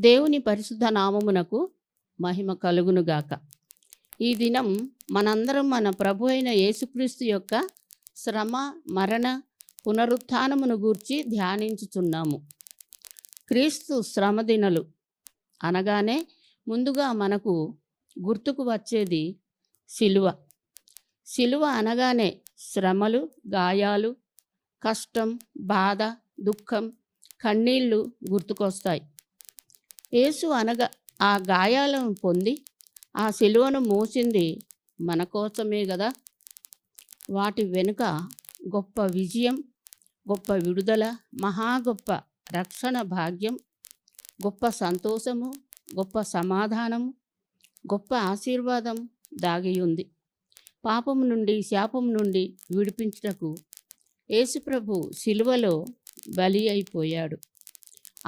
దేవుని పరిశుద్ధ నామమునకు మహిమ కలుగునుగాక ఈ దినం మనందరం మన ప్రభు అయిన యేసుక్రీస్తు యొక్క శ్రమ మరణ పునరుత్నమును గూర్చి ధ్యానించుచున్నాము. క్రీస్తు శ్రమ దినలు అనగానే ముందుగా మనకు గుర్తుకు వచ్చేది శిలువ శిలువ అనగానే శ్రమలు గాయాలు కష్టం బాధ దుఃఖం కన్నీళ్ళు గుర్తుకొస్తాయి. యేసు అనగా ఆ గాయాలను పొంది ఆ శిలువను మోసింది మన కోసమే కదా వాటి వెనుక గొప్ప విజయం గొప్ప విడుదల మహా గొప్ప రక్షణ భాగ్యం గొప్ప సంతోషము గొప్ప సమాధానము గొప్ప ఆశీర్వాదం దాగి ఉంది. పాపం నుండి శాపం నుండి విడిపించుటకు యేసుప్రభు శిలువలో బలి అయిపోయాడు.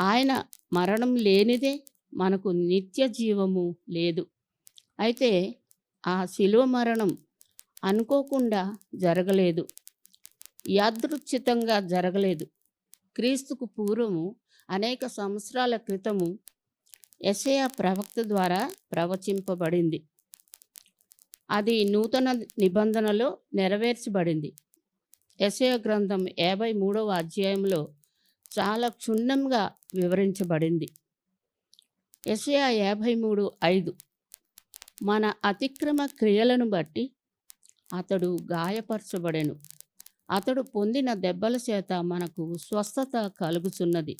ఆయన మరణం లేనిదే మనకు నిత్య జీవము లేదు. అయితే ఆ శిలువ మరణం అనుకోకుండా జరగలేదు. యాదృచ్ఛితంగా జరగలేదు. క్రీస్తుకు పూర్వము అనేక సంవత్సరాల క్రితము యెషయా ప్రవక్త ద్వారా ప్రవచింపబడింది. అది నూతన నిబంధనలో నెరవేర్చబడింది. ఎసయ గ్రంథం యాభై మూడవ అధ్యాయంలో చాలా క్షుణ్ణంగా వివరించబడింది. యెషయా యాభై మూడు ఐదు. మన అతిక్రమ క్రియలను బట్టి అతడు గాయపరచబడెను. అతడు పొందిన దెబ్బల చేత మనకు స్వస్థత కలుగుచున్నది.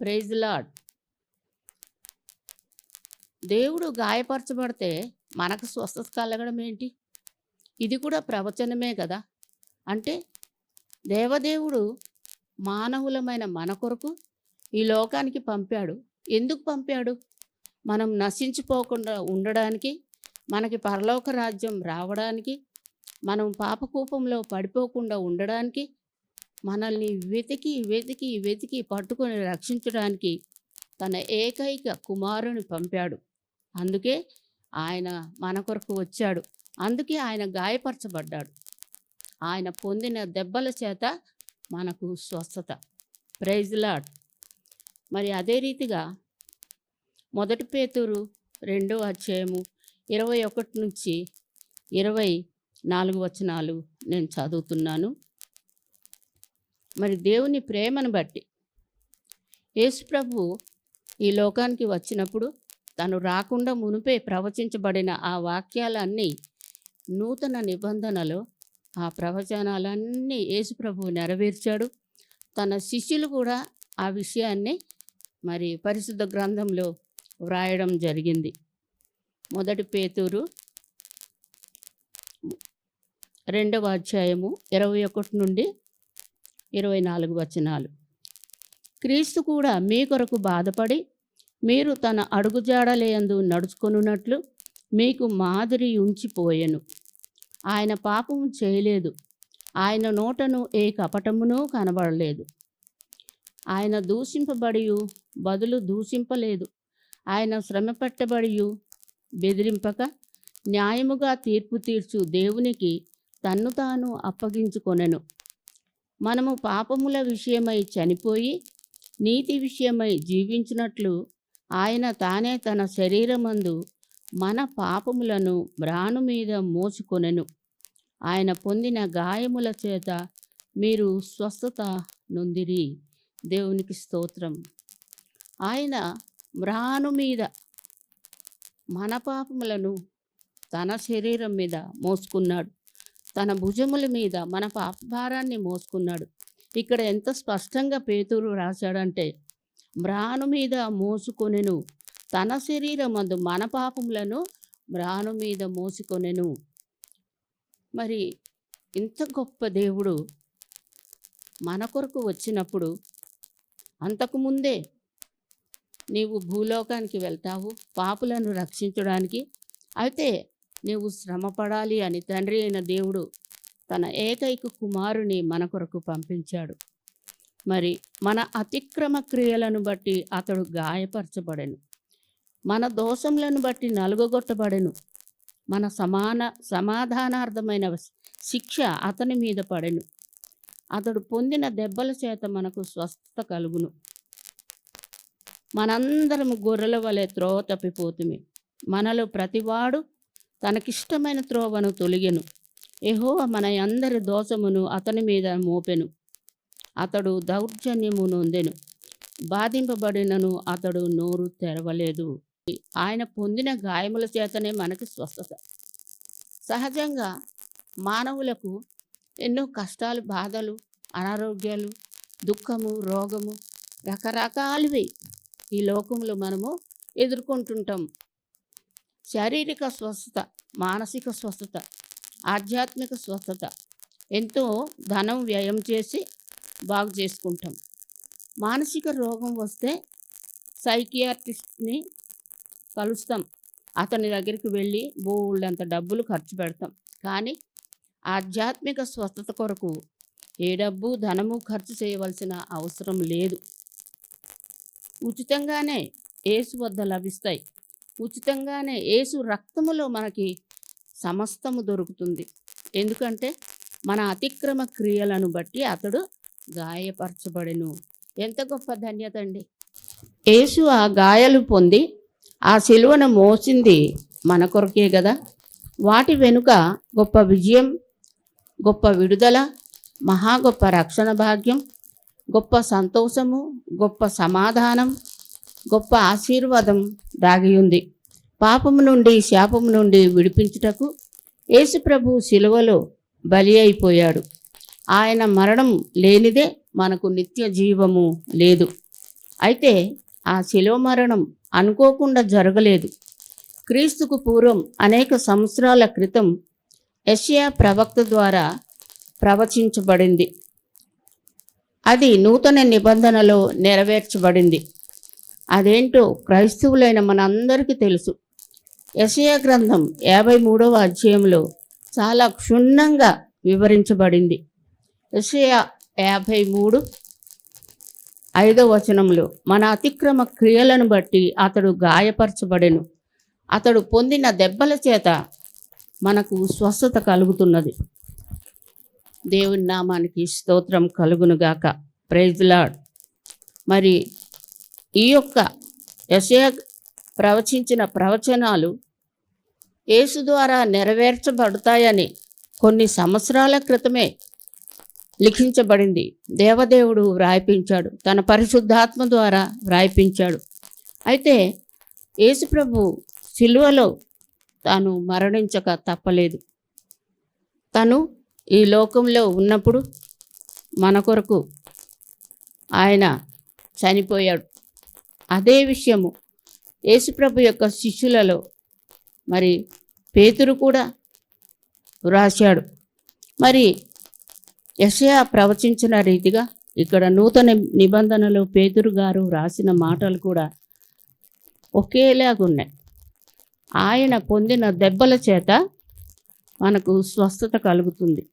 Praise lord. దేవుడు గాయపరచబడితే మనకు స్వస్థత కలగడం ఏంటి? ఇది కూడా ప్రవచనమే కదా. అంటే దేవదేవుడు మానవులమైన మన కొరకు ఈ లోకానికి పంపాడు. ఎందుకు పంపాడు? మనం నశించిపోకుండా ఉండడానికి మనకి పరలోక రాజ్యం రావడానికి మనం పాపకూపంలో పడిపోకుండా ఉండడానికి మనల్ని వెతికి వెతికి వెతికి పట్టుకొని రక్షించడానికి తన ఏకైక కుమారుని పంపాడు. అందుకే ఆయన మన కొరకు వచ్చాడు. అందుకే ఆయన గాయపరచబడ్డాడు. ఆయన పొందిన దెబ్బల చేత మనకు స్వస్థత. ప్రైజ్ లాడ్ మరి అదే రీతిగా మొదటి పేతురు రెండో అధ్యాయము ఇరవై ఒకటి నుంచి ఇరవై నాలుగు వచనాలు నేను చదువుతున్నాను. మరి దేవుని ప్రేమను బట్టి యేసుప్రభు ఈ లోకానికి వచ్చినప్పుడు తను రాకుండా మునిపే ప్రవచించబడిన ఆ వాక్యాలన్నీ నూతన నిబంధనలో ఆ ప్రవచనాలన్నీ యేసుప్రభు నెరవేర్చాడు. తన శిష్యులు కూడా ఆ విషయాన్ని మరి పరిశుద్ధ గ్రంథంలో వ్రాయడం జరిగింది. మొదటి పేతూరు రెండవ అధ్యాయము ఇరవై ఒకటి నుండి ఇరవై నాలుగు వచనాలు. క్రీస్తు కూడా మీ కొరకు బాధపడి మీరు తన అడుగుజాడలేయందు నడుచుకొనున్నట్లు మీకు మాదిరి ఉంచిపోయెను. ఆయన పాపము చేయలేదు. ఆయన నోటను ఏ కపటమును కనబడలేదు. ఆయన దూషింపబడి బదులు దూషింపలేదు. ఆయన శ్రమ పెట్టబడి బెదిరింపక న్యాయముగా తీర్పు తీర్చు దేవునికి తన్ను తాను అప్పగించుకొనెను. మనము పాపముల విషయమై చనిపోయి నీతి విషయమై జీవించినట్లు ఆయన తానే తన శరీరమందు మన పాపములను బ్రాను మీద మోసుకొనెను. ఆయన పొందిన గాయముల చేత మీరు స్వస్థత నొందిరి. దేవునికి స్తోత్రం. ఆయన మ్రాను మీద మన పాపములను తన శరీరం మీద మోసుకున్నాడు. తన భుజముల మీద మన పాప భారాన్ని మోసుకున్నాడు. ఇక్కడ ఎంత స్పష్టంగా పేతురు రాశాడంటే మ్రాను మీద మోసుకొనెను తన శరీరం అందు మన పాపములను మ్రాను మీద మోసుకొనెను. మరి ఇంత గొప్ప దేవుడు మన కొరకు వచ్చినప్పుడు అంతకుముందే నీవు భూలోకానికి వెళ్తావు పాపులను రక్షించడానికి. అయితే నీవు శ్రమపడాలి అని తండ్రి అయిన దేవుడు తన ఏకైక కుమారుని మన కొరకు పంపించాడు. మరి మన అతిక్రమ క్రియలను బట్టి అతడు గాయపరచబడెను. మన దోషములను బట్టి నలుగగొట్టబడెను. మన సమాన సమాధానార్థమైన శిక్ష అతని మీద పడెను. అతడు పొందిన దెబ్బల చేత మనకు స్వస్థత కలుగును. మనందరం గొర్రెల వలె త్రోవ తప్పిపోతుమి. మనలో ప్రతివాడు తనకిష్టమైన త్రోవను తొలిగెను. ఎహో మన అందరి దోషమును అతని మీద మోపెను. అతడు దౌర్జన్యము నొందెను. బాధింపబడినను అతడు నోరు తెరవలేదు. ఆయన పొందిన గాయముల చేతనే మనకి స్వస్థత. సహజంగా మానవులకు ఎన్నో కష్టాలు బాధలు అనారోగ్యాలు దుఃఖము రోగము రకరకాలవి ఈ లోకంలో మనము ఎదుర్కొంటుంటాం. శారీరక స్వస్థత మానసిక స్వస్థత ఆధ్యాత్మిక స్వస్థత ఎంతో ధనం వ్యయం చేసి బాగు చేసుకుంటాం. మానసిక రోగం వస్తే సైకియాట్రిస్ట్ని కలుస్తాం. అతని దగ్గరికి వెళ్ళి బోళ్ళంత డబ్బులు ఖర్చు పెడతాం. కానీ ఆధ్యాత్మిక స్వస్థత కొరకు ఏ డబ్బు ధనము ఖర్చు చేయవలసిన అవసరం లేదు. ఉచితంగానే ఏసు వద్ద లభిస్తాయి. ఉచితంగానే ఏసు రక్తములో మనకి సమస్తము దొరుకుతుంది. ఎందుకంటే మన అతిక్రమ క్రియలను బట్టి అతడు గాయపరచబడెను. ఎంత గొప్ప ధన్యత అండి. యేసు ఆ గాయాలు పొంది ఆ సిలువను మోసింది మన కొరకే కదా వాటి వెనుక గొప్ప విజయం గొప్ప విడుదల మహా గొప్ప రక్షణ భాగ్యం గొప్ప సంతోషము గొప్ప సమాధానం గొప్ప ఆశీర్వాదం దాగి ఉంది పాపము నుండి శాపము నుండి విడిపించుటకు యేసుప్రభు శిలువలో బలి అయిపోయాడు. ఆయన మరణం లేనిదే మనకు నిత్య జీవము లేదు. అయితే ఆ శిలువ మరణం అనుకోకుండా జరగలేదు. క్రీస్తుకు పూర్వం అనేక సంవత్సరాల క్రితం యెషయా ప్రవక్త ద్వారా ప్రవచించబడింది. అది నూతన నిబంధనలో నెరవేర్చబడింది. అదేంటో క్రైస్తవులైన మనందరికీ తెలుసు. యషయా గ్రంథం యాభై మూడవ అధ్యాయంలో చాలా క్షుణ్ణంగా వివరించబడింది. యషయా యాభై మూడు ఐదవ వచనంలో మన అతిక్రమ క్రియలను బట్టి అతడు గాయపరచబడెను. అతడు పొందిన దెబ్బల చేత మనకు స్వస్థత కలుగుతున్నది. దేవుని నామానికి స్తోత్రం కలుగునుగాక ప్రైజ్లాడ్ మరి ఈ యొక్క యశయ ప్రవచించిన ప్రవచనాలు యేసు ద్వారా నెరవేర్చబడతాయని కొన్ని సంవత్సరాల క్రితమే లిఖించబడింది. దేవదేవుడు వ్రాయిపించాడు. తన పరిశుద్ధాత్మ ద్వారా వ్రాయిపించాడు. అయితే యేసుప్రభు సిలువలో తాను మరణించక తప్పలేదు. తను ఈ లోకంలో ఉన్నప్పుడు మన కొరకు ఆయన చనిపోయాడు. అదే విషయము యేసుప్రభు యొక్క శిష్యులలో మరి పేతురు కూడా వ్రాశాడు. మరి యషయా ప్రవచించిన రీతిగా ఇక్కడ నూతన నిబంధనలో పేతురు గారు రాసిన మాటలు కూడా ఒకేలాగున్నాయి. ఆయన పొందిన దెబ్బల చేత మనకు స్వస్థత కలుగుతుంది.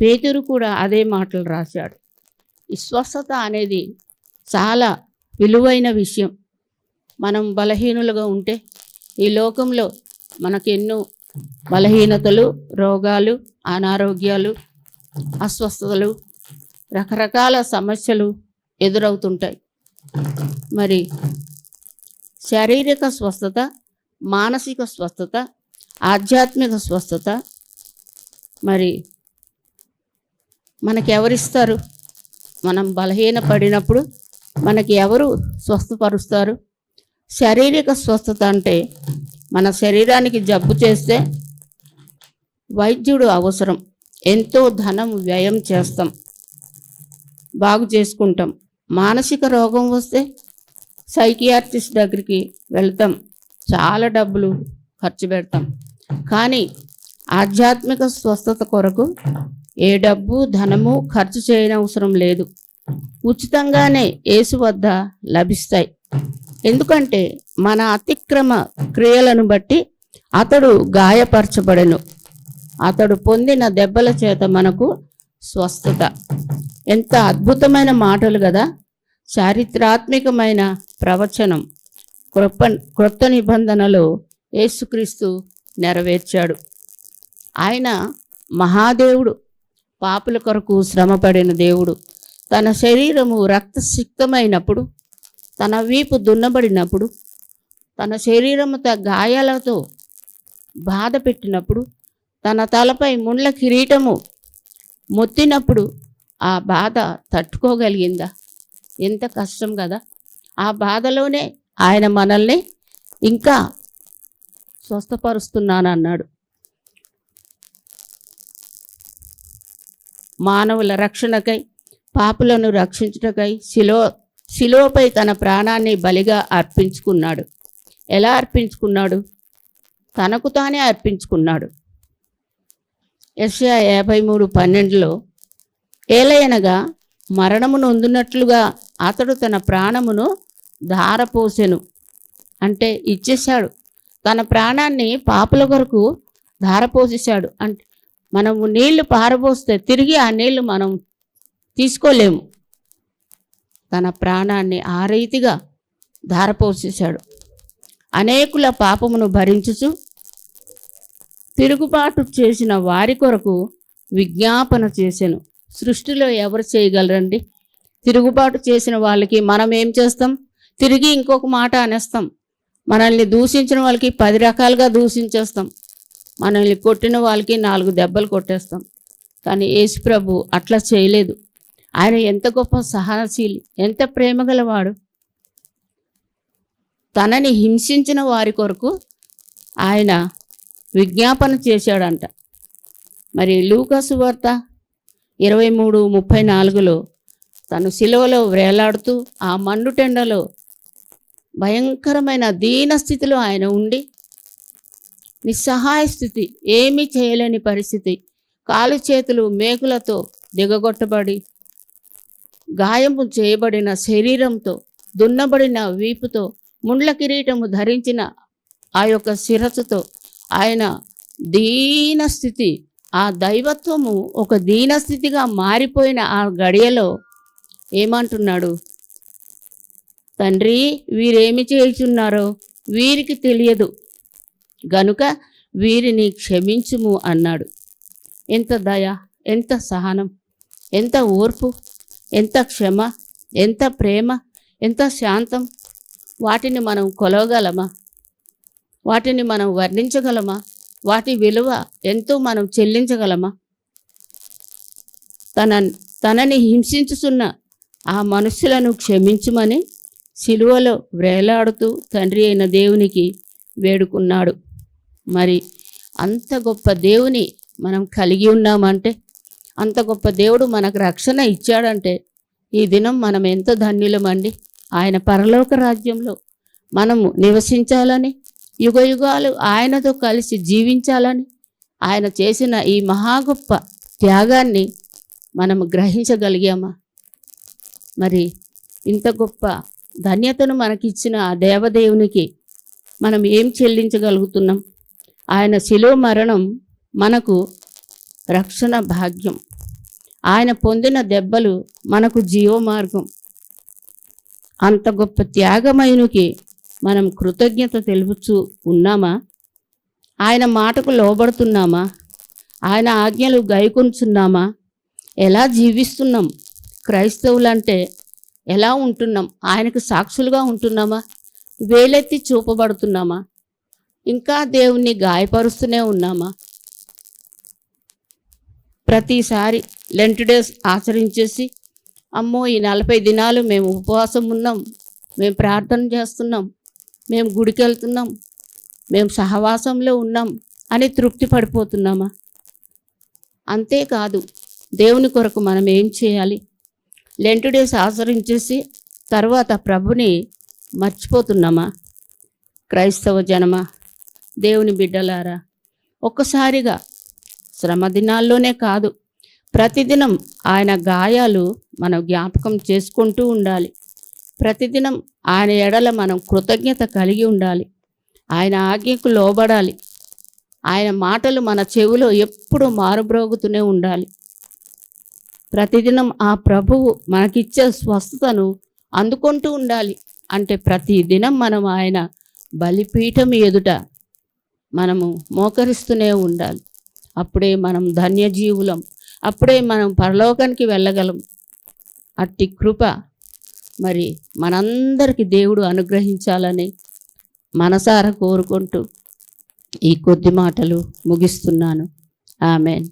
పేతురు కూడా అదే మాటలు రాశాడు. ఈ స్వస్థత అనేది చాలా విలువైన విషయం. మనం బలహీనులుగా ఉంటే ఈ లోకంలో మనకు ఎన్నో బలహీనతలు రోగాలు అనారోగ్యాలు అస్వస్థతలు రకరకాల సమస్యలు ఎదురవుతుంటాయి. మరి శారీరక స్వస్థత మానసిక స్వస్థత ఆధ్యాత్మిక స్వస్థత. మరి మనకి ఎవరిస్తారు మనం బలహీన పడినప్పుడు మనకి ఎవరు స్వస్థపరుస్తారు? శారీరక స్వస్థత అంటే మన శరీరానికి జబ్బు చేస్తే వైద్యుడు అవసరం. ఎంతో ధనం వ్యయం చేస్తాం. బాగు చేసుకుంటాం. మానసిక రోగం వస్తే సైకియాట్రిస్ట్ దగ్గరికి వెళ్తాం. చాలా డబ్బులు ఖర్చు పెడతాం. కానీ ఆధ్యాత్మిక స్వస్థత కొరకు ఏ డబ్బు ధనము ఖర్చు చేయనవసరం లేదు. ఉచితంగానే యేసు వద్ద లభిస్తాయి. ఎందుకంటే మన అతిక్రమ క్రియలను బట్టి అతడు గాయపరచబడెను. అతడు పొందిన దెబ్బల చేత మనకు స్వస్థత. ఎంత అద్భుతమైన మాటలు కదా చారిత్రాత్మకమైన ప్రవచనం కృప క్రొత్త నిబంధనలో యేసుక్రీస్తు నెరవేర్చాడు. ఆయన మహాదేవుడు పాపుల కొరకు శ్రమపడిన దేవుడు. తన శరీరము రక్తసిక్తమైనప్పుడు తన వీపు దున్నబడినప్పుడు తన శరీరముత గాయాలతో బాధ పెట్టినప్పుడు తన తలపై ముండ్ల కిరీటము మొత్తినప్పుడు ఆ బాధ తట్టుకోగలిగిందా? ఎంత కష్టం కదా. ఆ బాధలోనే ఆయన మనల్ని ఇంకా స్వస్థపరుస్తున్నానన్నాడు. మానవుల రక్షణకై పాపులను రక్షించుటకై శిలో శిలోపై తన ప్రాణాన్ని బలిగా అర్పించుకున్నాడు. ఎలా అర్పించుకున్నాడు? తనకు తానే అర్పించుకున్నాడు. ఎస్యా యాభై మూడు పన్నెండులో ఏలయనగా మరణము నొందునట్లుగా అతడు తన ప్రాణమును ధారపోసెను. అంటే ఇచ్చేశాడు. తన ప్రాణాన్ని పాపుల కొరకు ధారపోసేశాడు. అంటే మనము నీళ్ళు పారబోస్తే తిరిగి ఆ నీళ్ళు మనం తీసుకోలేము. తన ప్రాణాన్ని ఆ రీతిగా ధారపోసేశాడు. అనేకుల పాపమును భరించుచు తిరుగుబాటు చేసిన వారి కొరకు విజ్ఞాపన చేశాను సృష్టిలో ఎవరు చేయగలరండి? తిరుగుబాటు చేసిన వాళ్ళకి మనం ఏం చేస్తాం? తిరిగి ఇంకొక మాట అనేస్తాం. మనల్ని దూషించిన వాళ్ళకి పది రకాలుగా దూషించేస్తాం. మనల్ని కొట్టిన వాళ్ళకి నాలుగు దెబ్బలు కొట్టేస్తాం. కానీ యేసు ప్రభు అట్లా చేయలేదు. ఆయన ఎంత గొప్ప సహనశీలి ఎంత ప్రేమగలవాడు తనని హింసించిన వారి కొరకు ఆయన విజ్ఞాపన చేశాడంట. మరి లూకాసు వార్త ఇరవై మూడు ముప్పై నాలుగులో తను సిలువలో వేలాడుతూ ఆ మండుటెండలో భయంకరమైన దీనస్థితిలో ఆయన ఉండి నిస్సహాయ స్థితి ఏమీ చేయలేని పరిస్థితి. కాలు చేతులు మేకులతో దిగగొట్టబడి గాయము చేయబడిన శరీరంతో దున్నబడిన వీపుతో ముండ్ల కిరీటము ధరించిన ఆ యొక్క శిరస్సుతో ఆయన దీనస్థితి ఆ దైవత్వము ఒక దీనస్థితిగా మారిపోయిన ఆ గడియలో ఏమంటున్నాడు? తండ్రి వీరేమి చేయుచున్నారో వీరికి తెలియదు. గనుక వీరిని క్షమించుము అన్నాడు. ఎంత దయ ఎంత సహనం ఎంత ఓర్పు ఎంత క్షమ ఎంత ప్రేమ ఎంత శాంతం. వాటిని మనం కొలవగలమా? వాటిని మనం వర్ణించగలమా? వాటి విలువ ఎంతో మనం చెల్లించగలమా? తన తనని హింసించుతున్న ఆ మనుషులను క్షమించుమని సిలువలో వేలాడుతూ తండ్రి అయిన దేవునికి వేడుకున్నాడు. మరి అంత గొప్ప దేవుని మనం కలిగి ఉన్నామంటే అంత గొప్ప దేవుడు మనకు రక్షణ ఇచ్చాడంటే ఈ దినం మనం ఎంత ధన్యులమండి. ఆయన పరలోక రాజ్యంలో మనము నివసించాలని యుగ యుగాలు ఆయనతో కలిసి జీవించాలని ఆయన చేసిన ఈ మహా గొప్ప త్యాగాన్ని మనము గ్రహించగలిగామా? మరి ఇంత గొప్ప ధన్యతను మనకిచ్చిన ఆ దేవదేవునికి మనం ఏం చెల్లించగలుగుతున్నాం? ఆయన శిలో మరణం మనకు రక్షణ భాగ్యం. ఆయన పొందిన దెబ్బలు మనకు జీవ మార్గం అంత గొప్ప త్యాగమైనకి మనం కృతజ్ఞత తెలుపుచూ ఉన్నామా? ఆయన మాటకు లోబడుతున్నామా? ఆయన ఆజ్ఞలు గైకొంచున్నామా? ఎలా జీవిస్తున్నాం? క్రైస్తవులంటే ఎలా ఉంటున్నాం? ఆయనకు సాక్షులుగా ఉంటున్నామా? వేలెత్తి చూపబడుతున్నామా? ఇంకా దేవుణ్ణి గాయపరుస్తూనే ఉన్నామా? ప్రతిసారి లెంట్ డేస్ ఆచరించేసి అమ్మో ఈ నలభై దినాలు మేము ఉపవాసం ఉన్నాం మేము ప్రార్థన చేస్తున్నాం మేము గుడికి వెళ్తున్నాం మేము సహవాసంలో ఉన్నాం అని తృప్తి పడిపోతున్నామా? అంతేకాదు దేవుని కొరకు మనం ఏం చేయాలి? లెంట్ డేస్ ఆచరించేసి తర్వాత ప్రభుని మర్చిపోతున్నామా? క్రైస్తవ జనమా? దేవుని బిడ్డలారా ఒక్కసారిగా శ్రమ దినాల్లోనే కాదు ప్రతిదినం ఆయన గాయాలు మనం జ్ఞాపకం చేసుకుంటూ ఉండాలి. ప్రతిదినం ఆయన ఎడల మనం కృతజ్ఞత కలిగి ఉండాలి. ఆయన ఆజ్ఞకు లోబడాలి. ఆయన మాటలు మన చెవిలో ఎప్పుడూ మారుబ్రోగుతూనే ఉండాలి. ప్రతిదినం ఆ ప్రభువు మనకిచ్చే స్వస్థతను అందుకుంటూ ఉండాలి. అంటే ప్రతిదినం మనం ఆయన బలిపీఠం ఎదుట మనము మోకరిస్తూనే ఉండాలి. అప్పుడే మనం ధన్యజీవులం. అప్పుడే మనం పరలోకానికి వెళ్ళగలం. అట్టి కృప మరి మనందరికీ దేవుడు అనుగ్రహించాలని మనసారా కోరుకుంటూ ఈ కొద్ది మాటలు ముగిస్తున్నాను. ఆమెన్.